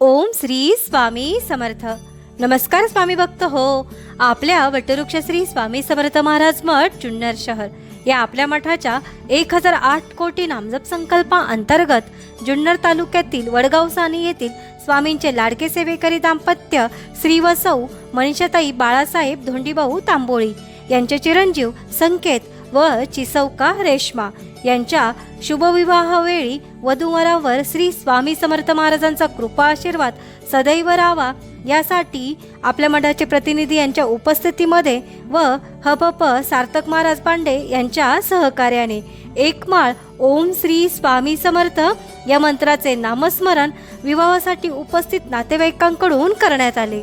ओम श्री स्वामी समर्थ. नमस्कार स्वामी भक्त हो. आपल्या वटवृक्ष श्री स्वामी समर्थ महाराज मठ जुन्नर शहर. या आपल्या मठाच्या एक हजार आठ कोटी नामजप संकल्पा अंतर्गत जुन्नर तालुक्यातील वडगाव सानी येथील स्वामींचे लाडके सेवेकरी दाम्पत्य श्री व सौ मनीषाताई बाळासाहेब धोंडीभाऊ तांबोळी यांचे चिरंजीव संकेत व चिसौका रेश्मा यांच्या शुभविवाहावेळी वधूवरावर श्री स्वामी समर्थ महाराजांचा कृपा आशीर्वाद सदैव राहावा यासाठी आपल्या मठाचे प्रतिनिधी यांच्या उपस्थितीमध्ये व हपप सार्थक महाराज पांडे यांच्या सहकार्याने एकमाळ ओम श्री स्वामी समर्थ या मंत्राचे नामस्मरण विवाहासाठी उपस्थित नातेवाईकांकडून करण्यात आले.